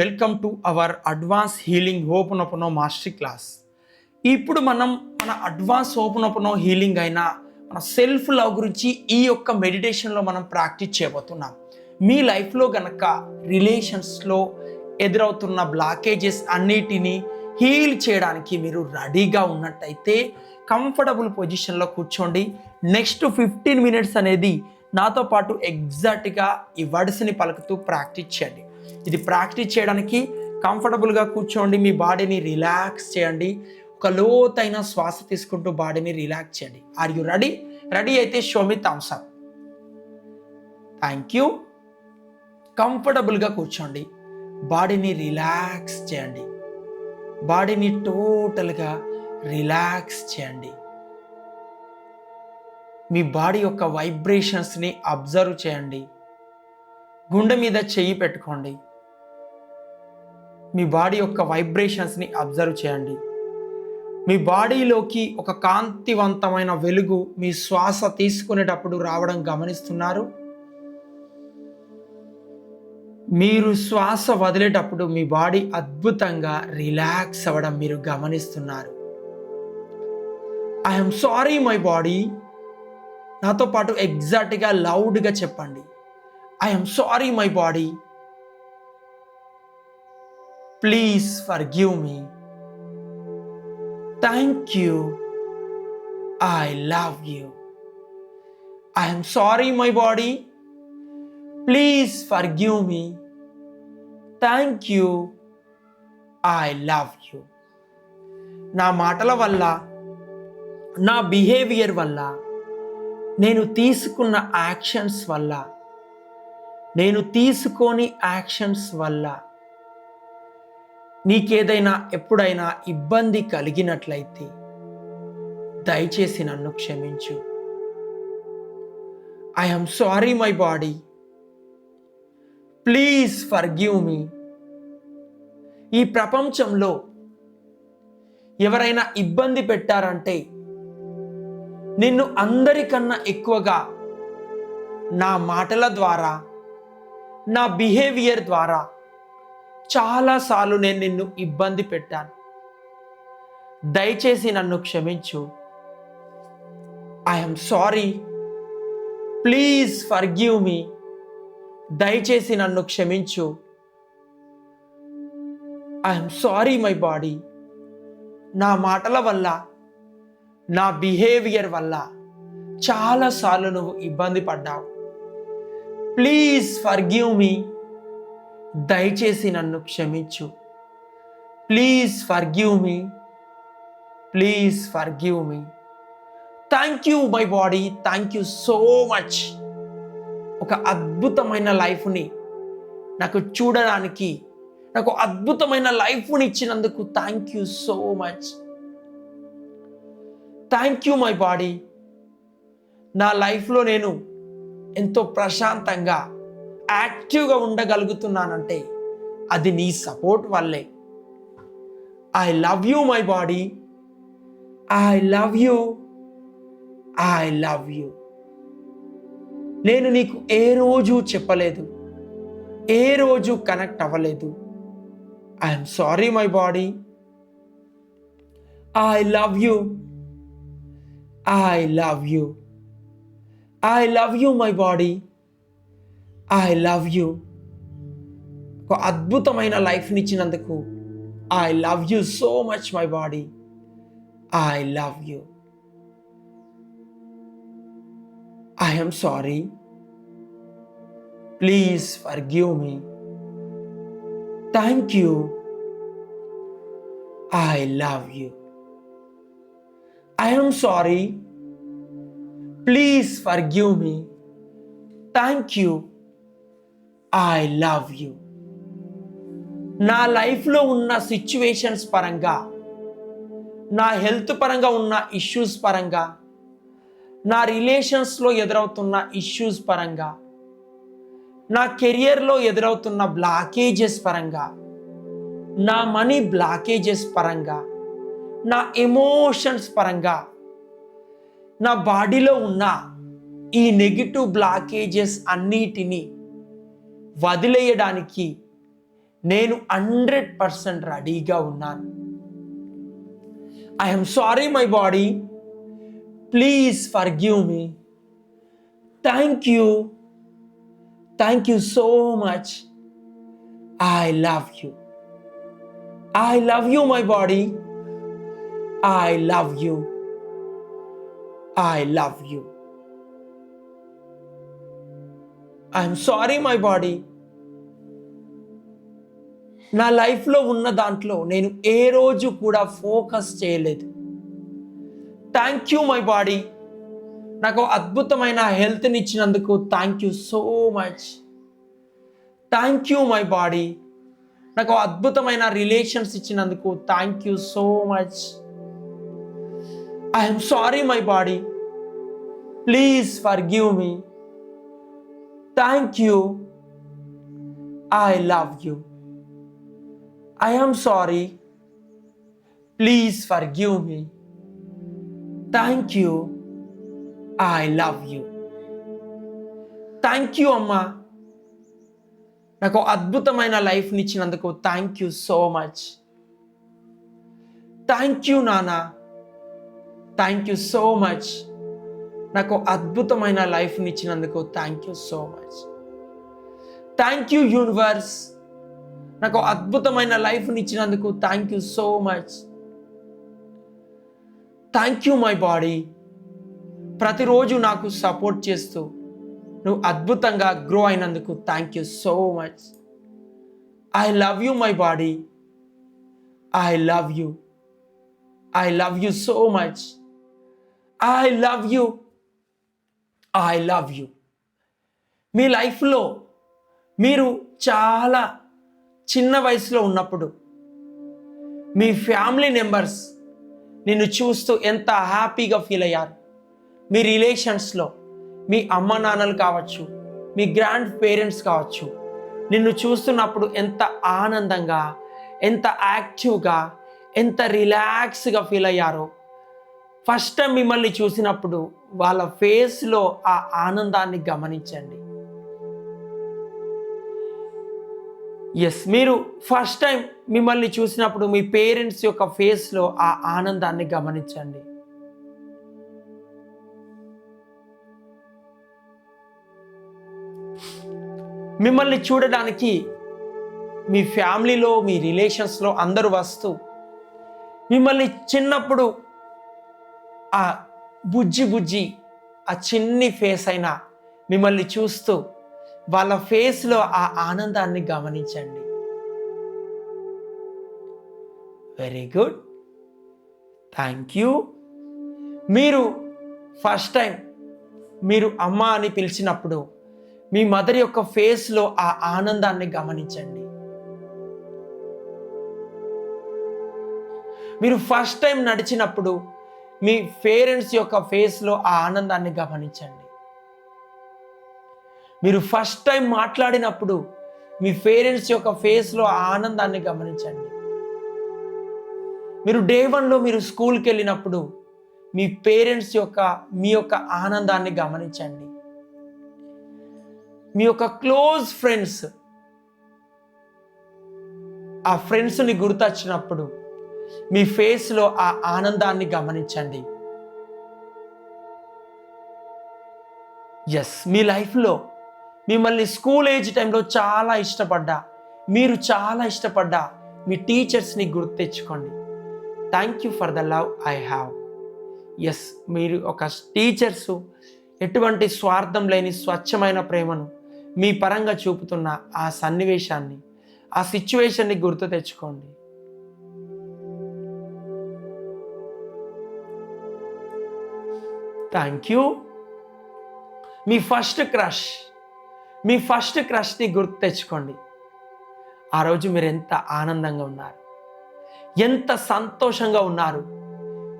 Welcome to our advance healing open ఓపెనో master class ఇప్పుడు మనం మన అడ్వాన్స్ ఓపెన్ ఓపెనో హీలింగ్ అయిన మన సెల్ఫ్ లవ్ గురించి ఈ యొక్క మెడిటేషన్లో మనం ప్రాక్టీస్ చేయబోతున్నాం. మీ లైఫ్లో గనక రిలేషన్స్లో ఎదురవుతున్న బ్లాకేజెస్ అన్నిటినీ హీల్ చేయడానికి మీరు రెడీగా ఉన్నట్టయితే కంఫర్టబుల్ పొజిషన్లో కూర్చోండి. నెక్స్ట్ ఫిఫ్టీన్ మినిట్స్ అనేది నాతో పాటు ఎగ్జాక్ట్గా ఈ వర్డ్స్ని పలుకుతూ ప్రాక్టీస్ చేయండి. ఇది ప్రాక్టీస్ చేయడానికి కంఫర్టబుల్గా కూర్చోండి మీ బాడీని రిలాక్స్ చేయండి. ఒక లోతైన శ్వాస తీసుకుంటూ బాడీని రిలాక్స్ చేయండి. ఆర్ యు రెడీ రెడీ అయితే show me thumbs up thank you కంఫర్టబుల్గా కూర్చోండి. బాడీని రిలాక్స్ చేయండి. బాడీని టోటల్గా రిలాక్స్ చేయండి. మీ బాడీ యొక్క వైబ్రేషన్స్ని అబ్జర్వ్ చేయండి. గుండె మీద చెయ్యి పెట్టుకోండి. మీ బాడీ యొక్క వైబ్రేషన్స్ని అబ్జర్వ్ చేయండి. మీ బాడీలోకి ఒక కాంతివంతమైన వెలుగు మీ శ్వాస తీసుకునేటప్పుడు రావడం గమనిస్తున్నారు. మీరు శ్వాస వదిలేటప్పుడు మీ బాడీ అద్భుతంగా రిలాక్స్ అవ్వడం మీరు గమనిస్తున్నారు. ఐఎమ్ సారీ మై బాడీ నాతో పాటు ఎగ్జాక్ట్గా లౌడ్గా చెప్పండి. I'm sorry my body please forgive me thank you I love you I'm sorry my body please forgive me thank you I love you నా మాటల వల్ల నా బిహేవియర్ వల్ల నేను తీసుకున్న యాక్షన్స్ వల్ల నేను తీసుకోని యాక్షన్స్ వల్ల నీకేదైనా ఎప్పుడైనా ఇబ్బంది కలిగినట్లయితే దయచేసి నన్ను క్షమించు. I'm sorry my body please forgive me ఈ ప్రపంచంలో ఎవరైనా ఇబ్బంది పెట్టారంటే నిన్ను అందరికన్నా ఎక్కువగా నా మాటల ద్వారా నా బిహేవియర్ ద్వారా చాలాసార్లు నేను నిన్ను ఇబ్బంది పెట్టాను. దయచేసి నన్ను క్షమించు. I'm sorry please forgive me దయచేసి నన్ను క్షమించు. ఐఎమ్ సారీ మై బాడీ నా మాటల వల్ల నా బిహేవియర్ వల్ల చాలాసార్లు నువ్వు ఇబ్బంది పడ్డావు. ప్లీజ్ ఫర్ గివ్ మీ దయచేసి నన్ను క్షమించు. Please forgive me please forgive me thank you my body thank you so much ఒక అద్భుతమైన లైఫ్ని నాకు చూడడానికి నాకు అద్భుతమైన లైఫ్ని ఇచ్చినందుకు thank you so much thank you my body నా లైఫ్లో నేను ఎంతో ప్రశాంతంగా యాక్టివ్గా ఉండగలుగుతున్నానంటే అది నీ సపోర్ట్ వల్లే. I love you my body I love you I love you నేను నీకు ఏ రోజు చెప్పలేదు. ఏ రోజు కనెక్ట్ అవ్వలేదు. I'm sorry my body I love you I love you I love you my body I love you ఒక అద్భుతమైన లైఫ్ని ఇచ్చినందుకు I love you so much my body I love you I am sorry please forgive me thank you I love you I am sorry please forgive me thank you I love you నా లైఫ్లో ఉన్న situations పరంగా నా health పరంగా ఉన్న issues పరంగా నా రిలేషన్స్లో ఎదురవుతున్న ఇష్యూస్ పరంగా నా కెరియర్లో ఎదురవుతున్న బ్లాకేజెస్ పరంగా నా మనీ బ్లాకేజెస్ పరంగా నా ఎమోషన్స్ పరంగా నా బాడీలో ఉన్న ఈ నెగిటివ్ బ్లాకేజెస్ అన్నిటినీ వదిలేయడానికి నేను హండ్రెడ్ పర్సెంట్ రెడీగా ఉన్నాను. I'm sorry my body please forgive me thank you thank you so much I love you I love you my body I love you I love you I'm sorry my body నా లైఫ్లో ఉన్న దాంట్లో నేను ఏ రోజు కూడా focus చేయలేదు. Thank you my body నాకు అద్భుతమైన హెల్త్ని ఇచ్చినందుకు thank you so much thank you my body నాకు అద్భుతమైన రిలేషన్స్ ఇచ్చినందుకు thank you so much I'm sorry my body please forgive me thank you I love you I am sorry please forgive me thank you I love you thank you అమ్మా నాకు అద్భుతమైన లైఫ్ని ఇచ్చినందుకు thank you so much thank you నానా thank you so much నాకు అద్భుతమైన లైఫ్ని ఇచ్చినందుకు thank you so much thank you universe నాకు అద్భుతమైన లైఫ్ని ఇచ్చినందుకు thank you so much thank you my body ప్రతిరోజు నాకు సపోర్ట్ చేస్తూ నువ్వు అద్భుతంగా గ్రో అయినందుకు thank you so much I love you my body I love you I love you so much I love you I love you మీ లైఫ్లో మీరు చాలా చిన్న వయసులో ఉన్నప్పుడు మీ ఫ్యామిలీ మెంబర్స్ నిన్ను చూస్తూ ఎంత హ్యాపీగా ఫీల్ అయ్యారు? మీ రిలేషన్స్లో మీ అమ్మ నాన్నలు కావచ్చు మీ గ్రాండ్ పేరెంట్స్ కావచ్చు నిన్ను చూస్తున్నప్పుడు ఎంత ఆనందంగా ఎంత యాక్టివ్గా ఎంత రిలాక్స్గా ఫీల్ అయ్యారో ఫస్ట్ టైం మిమ్మల్ని చూసినప్పుడు వాళ్ళ ఫేస్లో ఆ ఆనందాన్ని గమనించండి. ఎస్ మీరు ఫస్ట్ టైం మిమ్మల్ని చూసినప్పుడు మీ పేరెంట్స్ యొక్క ఫేస్లో ఆ ఆనందాన్ని గమనించండి. మిమ్మల్ని చూడడానికి మీ ఫ్యామిలీలో మీ రిలేషన్స్లో అందరూ వస్తూ మిమ్మల్ని చిన్నప్పుడు ఆ బుజ్జి బుజ్జి ఆ చిన్ని ఫేస్ అయినా మిమ్మల్ని చూస్తూ వాళ్ళ ఫేస్లో ఆ ఆనందాన్ని గమనించండి. వెరీ గుడ్ థ్యాంక్ యూ మీరు ఫస్ట్ టైం మీరు అమ్మ అని పిలిచినప్పుడు మీ మదర్ యొక్క ఫేస్లో ఆ ఆనందాన్ని గమనించండి. మీరు ఫస్ట్ టైం నడిచినప్పుడు మీ పేరెంట్స్ యొక్క ఫేస్లో ఆ ఆనందాన్ని గమనించండి. మీరు ఫస్ట్ టైం మాట్లాడినప్పుడు మీ పేరెంట్స్ యొక్క ఫేస్లో ఆ ఆనందాన్ని గమనించండి. మీరు డే వన్లో మీరు స్కూల్కి వెళ్ళినప్పుడు మీ పేరెంట్స్ యొక్క మీ యొక్క ఆనందాన్ని గమనించండి. మీ యొక్క క్లోజ్ ఫ్రెండ్స్ ఆ ఫ్రెండ్స్ని గుర్తొచ్చినప్పుడు మీ ఫేస్లో ఆ ఆనందాన్ని గమనించండి. ఎస్ మీ లైఫ్లో మిమ్మల్ని స్కూల్ ఏజ్ టైంలో చాలా ఇష్టపడ్డా. మీరు చాలా ఇష్టపడ్డా. మీ టీచర్స్ని గుర్తు తెచ్చుకోండి. Thank you for the love I have yes మీరు ఒక టీచర్స్. ఎటువంటి స్వార్థం లేని స్వచ్ఛమైన ప్రేమను మీ పరంగా చూపుతున్న ఆ సన్నివేశాన్ని ఆ సిచ్యువేషన్ని గుర్తు తెచ్చుకోండి. థ్యాంక్ యూ మీ ఫస్ట్ క్రష్ మీ ఫస్ట్ క్రష్ని గుర్తు తెచ్చుకోండి. ఆ రోజు మీరు ఎంత ఆనందంగా ఉన్నారు. ఎంత సంతోషంగా ఉన్నారు.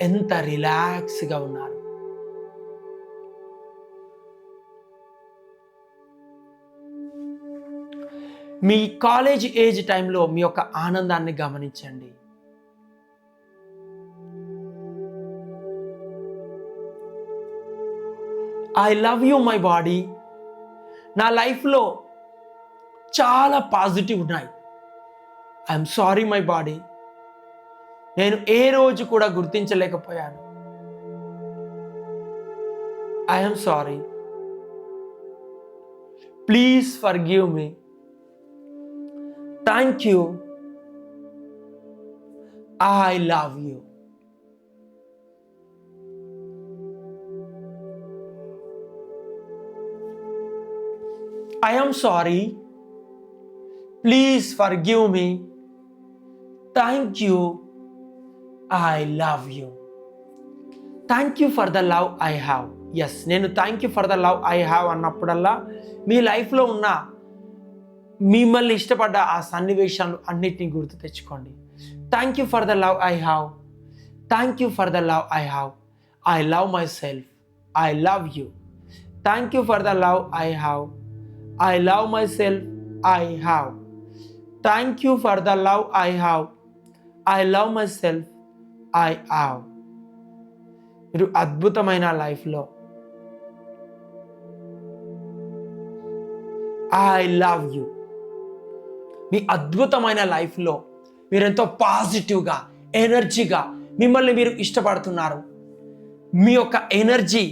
ఎంత రిలాక్స్గా ఉన్నారు. మీ కాలేజ్ ఏజ్ టైంలో మీ యొక్క ఆనందాన్ని గమనించండి. I love you my body నా లైఫ్లో చాలా పాజిటివ్ ఉన్నాయి. ఐఎమ్ సారీ మై బాడీ నేను ఏ రోజు కూడా గుర్తించలేకపోయాను. I'm sorry please forgive me thank you I love you I sorry please forgive me thank you I love you thank you for the love I have yes నేను thank you for the love I have అన్నప్పుడల్లా మీ లైఫ్లో ఉన్న మిమ్మల్ని ఇష్టపడ్డ ఆ సన్నివేశాలు అన్నిటినీ గుర్తు తెచ్చుకోండి. Thank you for the love I have thank you for the love I have I love myself I love you thank you for the love I have I love myself, I have. Thank you for the love I have. Love myself I have మీరు అద్భుతమైన లైఫ్లో I love you మీ అద్భుతమైన లైఫ్లో మీరెంతో పాజిటివ్గా ఎనర్జీగా మిమ్మల్ని మీరు ఇష్టపడుతున్నారు మీ యొక్క ఎనర్జీ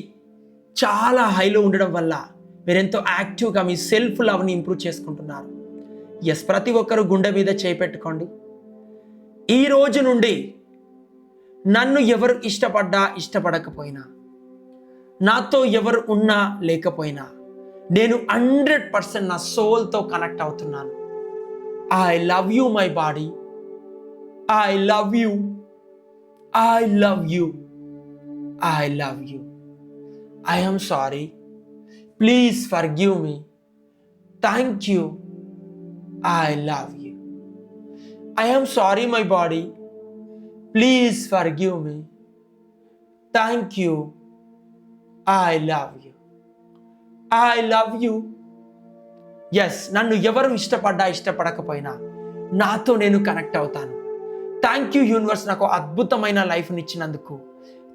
చాలా హైలో ఉండడం వల్ల మీరెంతో యాక్టివ్గా మీ సెల్ఫ్ లవ్ని ఇంప్రూవ్ చేసుకుంటున్నారు. ఎస్ ప్రతి ఒక్కరు గుండె మీద చేపెట్టుకోండి. ఈ రోజు నుండి నన్ను ఎవరు ఇష్టపడ్డా ఇష్టపడకపోయినా నాతో ఎవరు ఉన్నా లేకపోయినా నేను హండ్రెడ్ పర్సెంట్ నా సోల్తో కనెక్ట్ అవుతున్నాను. I love you my body I love you I love you I love you I am sorry please forgive me thank you I love you I am sorry my body please forgive me thank you I love you I love you yes నన్ను ఎవరు ఇష్టపడ్డా ఇష్టపడకపోయినా నాతో నేను connect అవుతాను. Thank you universe నాకు అద్భుతమైన లైఫ్ని ఇచ్చినందుకు.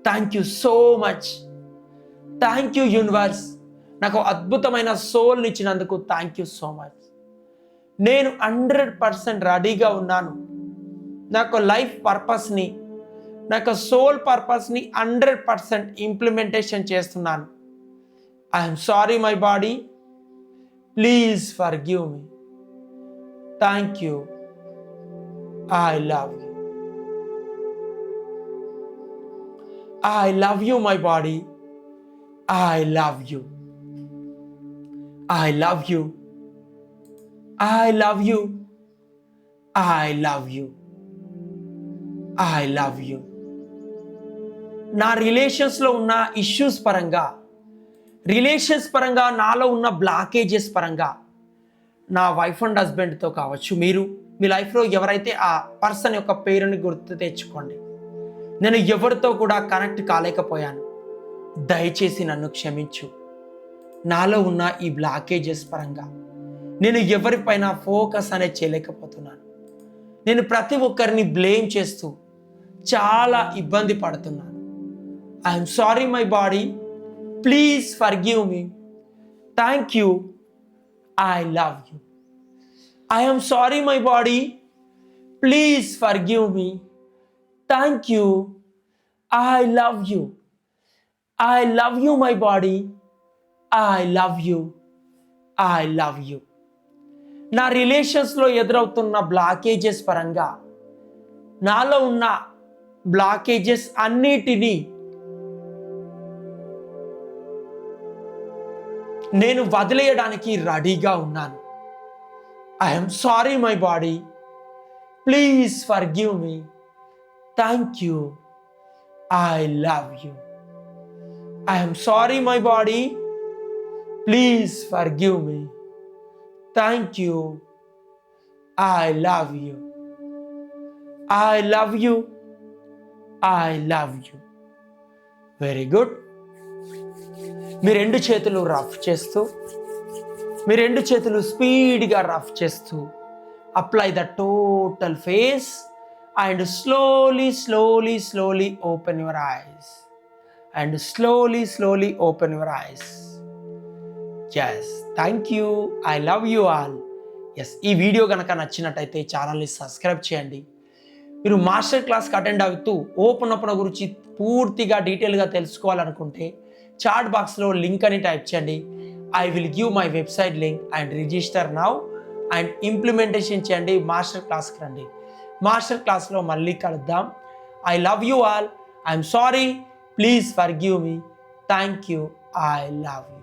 Thank you so much thank you universe నాకు అద్భుతమైన సోల్ని ఇచ్చినందుకు థ్యాంక్ యూ సో మచ్ నేను హండ్రెడ్ పర్సెంట్ రెడీగా ఉన్నాను. నాకు లైఫ్ పర్పస్ని నాకు సోల్ పర్పస్ని హండ్రెడ్ పర్సెంట్ ఇంప్లిమెంటేషన్ చేస్తున్నాను. I'm sorry my body please forgive me thank you I love you I love you my body I love you I love you. I love you. I love you. I love you నా రిలేషన్స్లో ఉన్న issues పరంగా relations పరంగా నాలో ఉన్న blockages పరంగా నా wife and హస్బెండ్తో కావచ్చు మీరు మీ లైఫ్లో ఎవరైతే ఆ పర్సన్ యొక్క పేరుని గుర్తు తెచ్చుకోండి నేను ఎవరితో కూడా కనెక్ట్ కాలేకపోయాను దయచేసి నన్ను క్షమించు నాలో ఉన్న ఈ బ్లాకేజెస్ పరంగా నేను ఎవరిపైన ఫోకస్ అనేది చేయలేకపోతున్నాను. నేను ప్రతి ఒక్కరిని బ్లేమ్ చేస్తూ చాలా ఇబ్బంది పడుతున్నాను. I'm sorry my body please forgive me thank you I love you I'm sorry my body please forgive me thank you I love you I love you my body I love you I love you నా రిలేషన్స్లో ఎదురవుతున్న blockages పరంగా నాలో ఉన్న blockages అన్నిటినీ నేను వదిలేయడానికి రెడీగా ఉన్నాను. I'm sorry my body please forgive me thank you I love you I'm sorry my body please forgive me thank you I love you I love you I love you very good మీ రెండు చేతులు rough చేస్తూ మీ రెండు చేతులు స్పీడ్గా rough చేస్తూ apply the total face and slowly slowly slowly open your eyes and slowly slowly open your eyes yes thank you I love you all yes ఈ video కనుక నచ్చినట్టయితే ఛానల్ని సబ్స్క్రైబ్ చేయండి. మీరు మాస్టర్ క్లాస్కి అటెండ్ అవుతూ ఓపెన్ ఓపెన్ గురించి పూర్తిగా డీటెయిల్గా తెలుసుకోవాలనుకుంటే చాట్ బాక్స్లో లింక్ అని టైప్ చేయండి. I will give my website link and register now and implementation చేయండి మాస్టర్ క్లాస్కి రండి. మాస్టర్ క్లాస్లో మళ్ళీ కలుద్దాం. I love you all I'm sorry please forgive me thank you I love you